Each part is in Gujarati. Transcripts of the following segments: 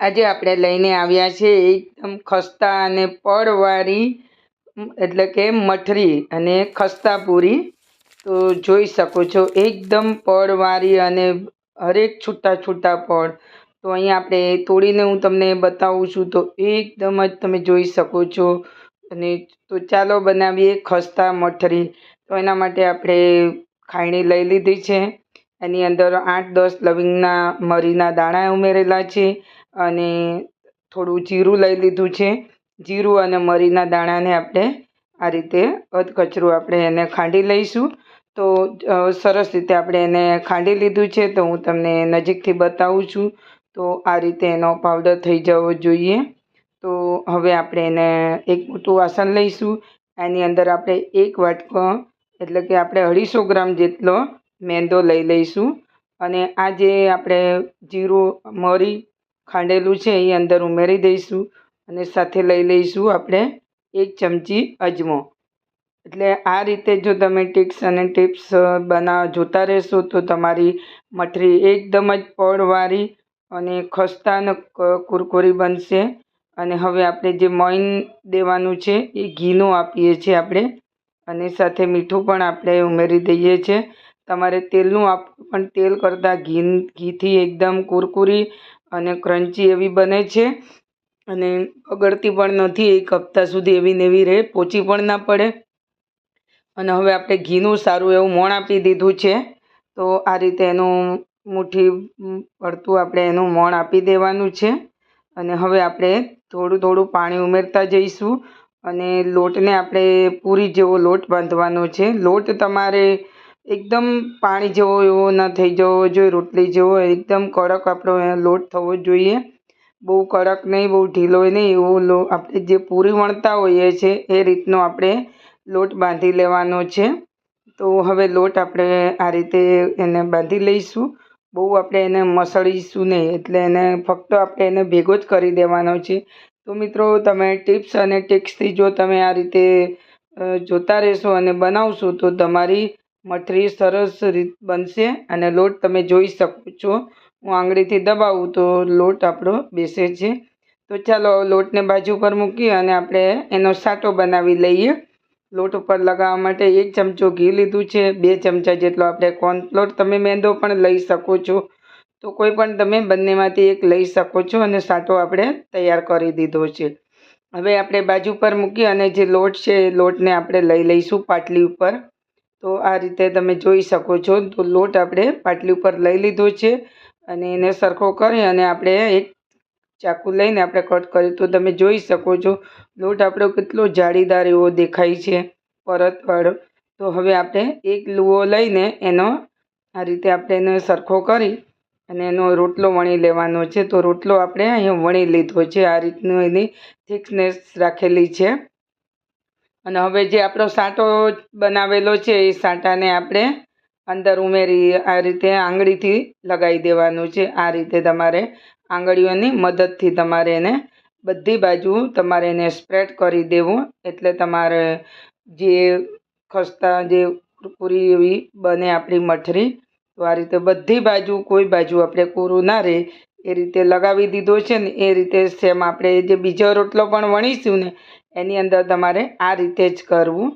આજે આપણે લઈને આવ્યા છે એકદમ ખસ્તા અને પડવાળી એટલે કે મઠરી અને ખસ્તા પૂરી તો જોઈ શકો છો, એકદમ પડવાળી અને હરેક છૂટા છૂટા પડ તો અહીંયા આપણે તોડીને હું તમને બતાવું છું, તો એકદમ જ તમે જોઈ શકો છો. અને તો ચાલો બનાવીએ ખસ્તા મઠરી. તો એના માટે આપણે ખાયણી લઈ લીધી છે. એની અંદર આઠ દસ લવિંગના મરીના દાણા ઉમેરેલા છે. અને થોડું જીરું લઈ લીધું છે. જીરું અને મરીના દાણાને આપણે આ રીતે અધકચરું આપણે એને ખાંડી લઈશું. તો સરસ રીતે આપણે એને ખાંડી લીધું છે તો હું તમને નજીકથી બતાવું છું. તો આ રીતે એનો પાવડર થઈ જવો જોઈએ. તો હવે આપણે એને એક મોટું વાસણ લઈશું. એની અંદર આપણે એક વાટકો, એટલે કે આપણે અઢીસો ગ્રામ જેટલો મેંદો લઈ લઈશું. અને આ જે આપણે જીરું, મરી ખાંડેલું છે એ અંદર ઉમેરી દઈશું અને સાથે લઈ લઈશું આપણે એક ચમચી અજમો. એટલે આ રીતે જો તમે ટિક્સ અને ટિપ્સ બના, જોતા રહેશો તો તમારી મઠરી એકદમ જ પડવાળી અને ખસ્તા કુરકુરી બનશે. અને હવે આપણે જે મોઈન દેવાનું છે એ ઘીનું આપીએ છીએ આપણે. અને સાથે મીઠું પણ આપણે ઉમેરી દઈએ છીએ. તમારે તેલનું આપ, પણ તેલ કરતાં ઘી, ઘીથી એકદમ કુરકુરી અને ક્રન્ચી એવી બને છે. અને બગડતી પણ નથી, એક હપ્તા સુધી એવી ને એવી રહે, પોચી પણ ના પડે. અને હવે આપણે ઘીનું સારું એવું મોણ આપી દીધું છે. તો આ રીતે એનું મુઠ્ઠી પડતું આપણે એનું મોણ આપી દેવાનું છે. અને હવે આપણે થોડું થોડું પાણી ઉમેરતા જઈશું. અને લોટને આપણે પૂરી જેવો લોટ બાંધવાનો છે. લોટ તમારે એકદમ પાણી જેવો એવો ન થઈ જવો જોઈએ, રોટલી જેવો એકદમ કડક આપણો લોટ થવો જોઈએ. બહુ કડક નહીં, બહુ ઢીલો નહીં, એવો લો, આપણે જે પૂરી વણતા હોઈએ છીએ એ રીતનો આપણે લોટ બાંધી લેવાનો છે. તો હવે લોટ આપણે આ રીતે એને બાંધી લઈશું. બહુ આપણે એને મસળીશું નહીં, એટલે એને ફક્ત આપણે એને ભેગો જ કરી દેવાનો છે. તો મિત્રો, તમે ટિપ્સ અને ટિક્સથી જો તમે આ રીતે જોતા રહેશો અને બનાવશો, તો તમારી મઠરી સરસ રીત બનશે અને લોટ તમે જોઈ શકો છો. હું આંગળીથી દબાવું તો લોટ આપણો બેસે છે. તો ચાલો લોટને બાજુ પર મૂકી અને આપણે એનો સાટો બનાવી લઈએ. લોટ ઉપર લગાવવા માટે એક ચમચો ઘી લીધું છે. બે ચમચા જેટલો આપણે કોર્નફ્લોર તમે મેંદો પણ લઈ શકો છો. તો કોઈ પણ તમે બંનેમાંથી એક લઈ શકો છો અને સાટો આપણે તૈયાર કરી દીધો છે. હવે આપણે બાજુ પર મૂકી અને જે લોટ છે એ લોટને આપણે લઈ લઈશું પાટલી ઉપર. તો આ રીતે તમે જોઈ શકો છો. તો લોટ આપણે પાટલી ઉપર લઈ લીધો છે અને એને સરખો કરી અને આપણે એક ચાકુ લઈને આપણે કટ કર્યું તો તમે જોઈ શકો છો, લોટ આપણો કેટલો જાળીદાર એવો દેખાય છે પરતવાળો તો હવે આપણે એક લુઓ લઈને એનો આ રીતે આપણે એને સરખો કરી અને એનો રોટલો વણી લેવાનો છે. તો રોટલો આપણે અહીંયા વણી લીધો છે. આ રીતનું એની થિકનેસ રાખેલી છે. અને હવે જે આપણો સાંટો બનાવેલો છે, એ સાંટાને આપણે અંદર ઉમેરી આ રીતે આંગળીથી લગાવી દેવાનું છે. આ રીતે તમારે આંગળીઓની મદદથી તમારે એને બધી બાજુ તમારે એને સ્પ્રેડ કરી દેવું. એટલે તમારે જે ખસ્તા, જે પૂરી એવી બને આપણી મઠરી, તો આ રીતે બધી બાજુ, કોઈ બાજુ આપણે કોરું ના રહે, એ રીતે લગાવી દીધો છે ને, એ રીતે સેમ આપણે જે બીજો રોટલો પણ વણીશું ને એની અંદર તમારે આ રીતે જ કરવું.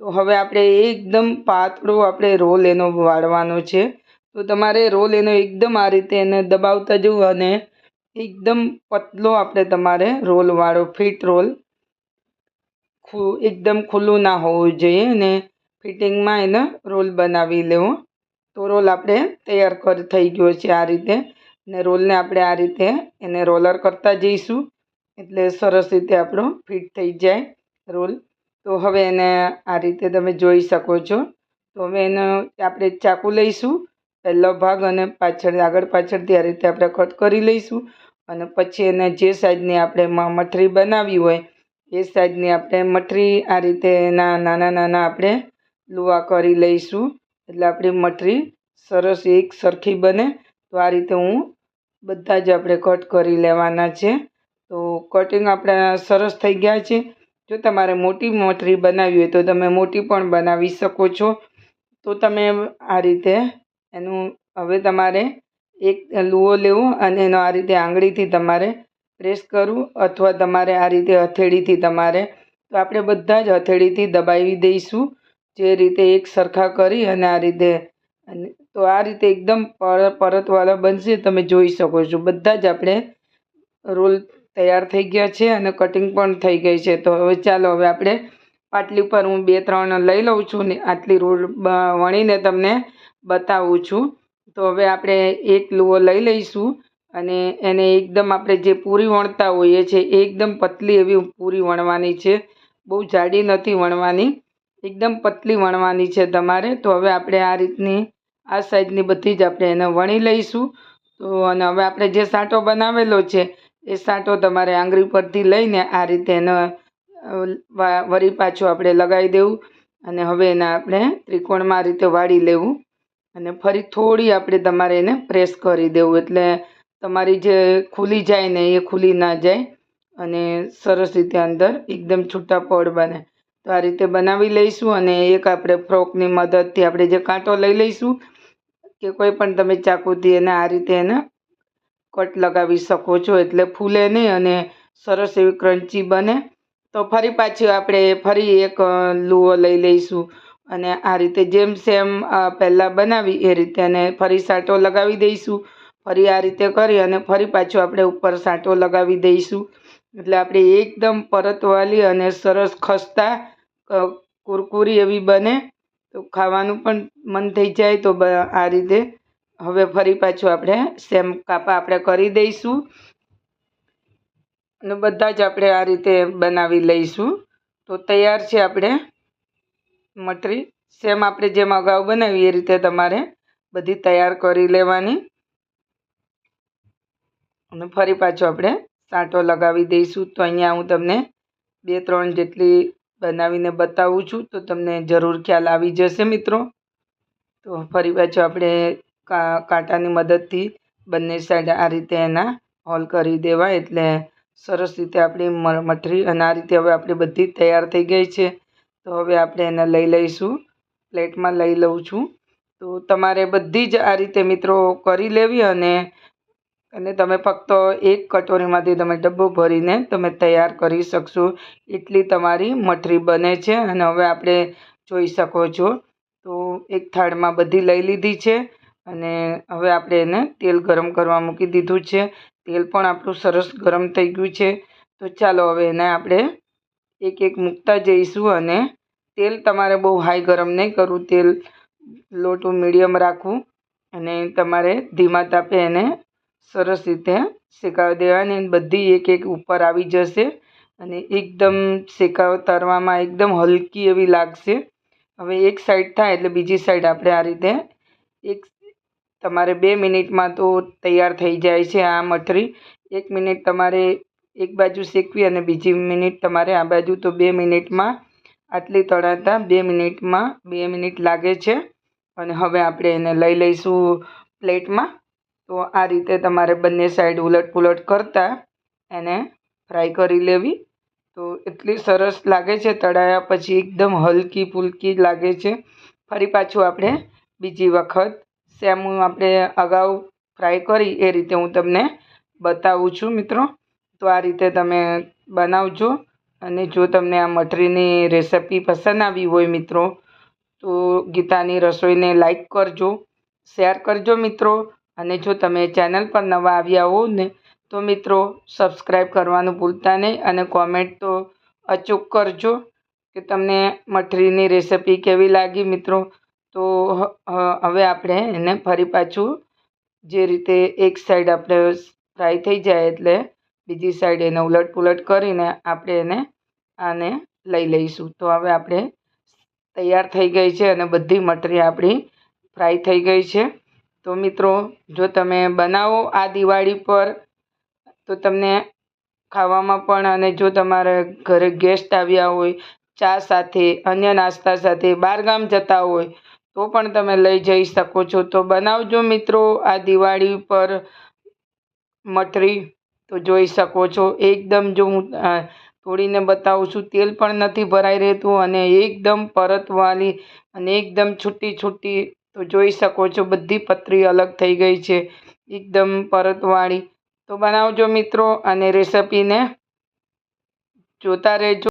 તો હવે આપણે એકદમ પાતળો આપણે રોલ એનો વાળવાનો છે. તો તમારે રોલ એનો એકદમ આ રીતે એને દબાવતા જવું અને એકદમ પતલો આપણે તમારે રોલ વાળો ફિટ રોલ એકદમ ખુલ્લું ના હોવું જોઈએ અને ફિટિંગમાં એને રોલ બનાવી લેવો. તો રોલ આપણે તૈયાર કર થઈ ગયો છે આ રીતે. ને રોલને આપણે આ રીતે એને રોલર કરતા જઈશું. એટલે સરસ રીતે આપણો ફિટ થઈ જાય રોલ. તો હવે એને આ રીતે તમે જોઈ શકો છો. તો હવે એને આપણે ચાકુ લઈશું, પહેલો ભાગ અને પાછળ, આગળ પાછળથી આ રીતે આપણે કટ કરી લઈશું. અને પછી એને જે સાઈઝની આપણે મઠરી બનાવી હોય, એ સાઈઝની આપણે મઠરી આ રીતે એના નાના નાના આપણે લુવા કરી લઈશું. એટલે આપણી મઠરી સરસ એક સરખી બને. તો આ રીતે હું બધા જ આપણે કટ કરી લેવાના છે. તો કટિંગ આપણા સરસ થઈ ગયા છે. જો તમારે મોટી મઠરી બનાવવી હોય તો તમે મોટી પણ બનાવી શકો છો. તો તમે આ રીતે એનું હવે તમારે એક લુઓ લેવો અને એનો આ રીતે આંગળીથી તમારે પ્રેસ કરવું અથવા તમારે આ રીતે હથેળીથી તમારે તો આપણે બધા જ હથેળીથી દબાવી દઈશું. જે રીતે એક સરખા કરી અને આ રીતે તો આ રીતે એકદમ પર પરતવાળા બનશે તમે જોઈ શકો છો. બધા જ આપણે રોલ તૈયાર થઈ ગયા છે અને કટિંગ પણ થઈ ગઈ છે. તો હવે ચાલો, હવે આપણે પાટલી પર હું બે ત્રણ લઈ લઉં છું ને આટલી રોલ વણીને તમને બતાવું છું. તો હવે આપણે એક લુઓ લઈ લઈશું અને એને એકદમ આપણે જે પૂરી વણતા હોઈએ છીએ એકદમ પતલી એવી પૂરી વણવાની છે. બહુ જાડી નથી વણવાની, એકદમ પતલી વણવાની છે તમારે. તો હવે આપણે આ રીતની, આ સાઈઝની બધી જ આપણે એને વણી લઈશું. તો અને હવે આપણે જે સાંટો બનાવેલો છે એ સાંટો તમારે આંગળી પરથી લઈને આ રીતે એને વરી પાછું આપણે લગાવી દેવું અને હવે એને આપણે ત્રિકોણમાં આ રીતે વાળી લેવું અને ફરી થોડી આપણે તમારે એને પ્રેસ કરી દેવું એટલે તમારી જે ખુલી જાય ને એ ખુલી ના જાય અને સરસ રીતે અંદર એકદમ છૂટા પડ બને. તો આ રીતે બનાવી લઈશું અને એક આપણે ફ્રોકની મદદથી આપણે જે કાંટો લઈ લઈશું કે કોઈ પણ તમે ચાકુથી એને આ રીતે એને કટ લગાવી શકો છો એટલે ફૂલે નહીં અને સરસ એવી ક્રન્ચી બને. તો ફરી પાછી આપણે ફરી એક લુઓ લઈ લઈશું. અને આ રીતે જેમ સેમ પહેલાં બનાવી એ રીતે અને ફરી સાંટો લગાવી દઈશું. ફરી આ રીતે કરી અને ફરી પાછું આપણે ઉપર સાંટો લગાવી દઈશું. એટલે આપણે એકદમ પરતવાલી અને સરસ ખસ્તા કુરકુરી એવી બને. તો ખાવાનું પણ મન થઈ જાય તો આ રીતે હવે ફરી પાછું આપણે સેમ કાપા આપણે કરી દઈશું. અને બધા જ આપણે આ રીતે બનાવી લઈશું. તો તૈયાર છે આપણે મટરી. સેમ આપણે જેમ અગાઉ બનાવી, એ રીતે તમારે બધી તૈયાર કરી લેવાની. અને ફરી પાછું આપણે સાંટો લગાવી દઈશું. તો અહીંયા હું તમને બે, ત્રણ જેટલી બનાવીને બતાવું છું. તો તમને જરૂર ખ્યાલ આવી જશે મિત્રો. તો ફરી પાછું આપણે કાંટાની મદદથી બંને સાઈડ આ રીતે એના હોલ કરી દેવા એટલે સરસ રીતે આપણી મઠરી અને આ રીતે હવે આપણી બધી તૈયાર થઈ ગઈ છે. તો હવે આપણે એને લઈ લઈશું. પ્લેટમાં લઈ લઉં છું. તો તમારે બધી જ આ રીતે મિત્રો કરી લેવી અને અને તમે ફક્ત એક કટોરીમાંથી તમે ડબ્બો ભરીને તમે તૈયાર કરી શકશો. એટલી તમારી મઠરી બને છે અને હવે આપણે જોઈ શકો છો. તો એક થાળમાં બધી લઈ લીધી છે. અને હવે આપણે એને તેલ ગરમ કરવા મૂકી દીધું છે. તેલ પણ આપણું સરસ ગરમ થઈ ગયું છે. તો ચાલો હવે એને આપણે એક એક મૂકતા જઈશું અને તેલ તમારે બહુ હાઈ ગરમ નહીં કરવું. તેલ લોટું મીડિયમ રાખવું અને તમારે ધીમા તાપે એને સરસ રીતે શેકાવી દેવાની બધી એક એક ઉપર આવી જશે અને એકદમ શેકાવ તરવામાં એકદમ હલકી એવી લાગશે. હવે એક સાઈડ થાય એટલે બીજી સાઈડ આપણે આ રીતે એક તમારે બે મિનિટમાં તો તૈયાર થઈ જાય છે આ મઠરી. એક મિનિટ તમારે એક બાજુ શેકવી અને બીજી મિનિટ તમારે આ બાજુ. તો બે મિનિટમાં આટલી તળાતા, બે મિનિટમાં બે મિનિટ લાગે છે. અને હવે આપણે એને લઈ લઈશું પ્લેટમાં. તો આ રીતે તમારે બંને સાઈડ ઉલટ પુલટ કરતાં એને ફ્રાય કરી લેવી. તો એટલી સરસ લાગે છે, તળાયા પછી એકદમ હલકી ફૂલકી લાગે છે. ફરી પાછું આપણે બીજી વખત સેમ આપણે અગાઉ ફ્રાય કરી, એ રીતે હું તમને બતાવું છું મિત્રો. તો આ રીતે તમે બનાવજો. અને જો તમને આ મઠરીની રેસિપી પસંદ આવી હોય મિત્રો, તો ગીતાની રસોઈને લાઈક કરજો, શેર કરજો મિત્રો. અને જો તમે ચેનલ પર નવા આવ્યા હો ને, તો મિત્રો સબસ્ક્રાઈબ કરવાનું ભૂલતા નહીં અને કોમેન્ટ તો અચૂક કરજો કે તમને મઠરીની રેસિપી કેવી લાગી મિત્રો. તો હવે આપણે એને ફરી પાછું જે રીતે એક સાઈડ આપણે ફ્રાય થઈ જાય એટલે બીજી સાઈડ એને ઉલટ પુલટ કરીને આપણે એને આને લઈ લઈશું. તો હવે આપણે તૈયાર થઈ ગઈ છે અને બધી મટરી આપણી ફ્રાય થઈ ગઈ છે. તો મિત્રો, જો તમે બનાવો આ દિવાળી પર, તો તમને ખાવામાં પણ અને જો તમારે ઘરે ગેસ્ટ આવ્યા હોય, ચા સાથે, અન્ય નાસ્તા સાથે બહારગામ જતા હોય તો પણ તમે લઈ જઈ શકો છો. તો બનાવજો મિત્રો, આ દિવાળી પર મઠરી તો જોઈ શકો છો. એકદમ જો હું તોડીને બતાવું છું, તેલ પણ નથી ભરાઈ રહેતું અને એકદમ પરતવાળી અને એકદમ છૂટી છૂટી તો જોઈ શકો છો, બધી પતરી અલગ થઈ ગઈ છે. એકદમ પરતવાળી. તો બનાવજો મિત્રો, અને રેસિપીને જોતા રહેજો.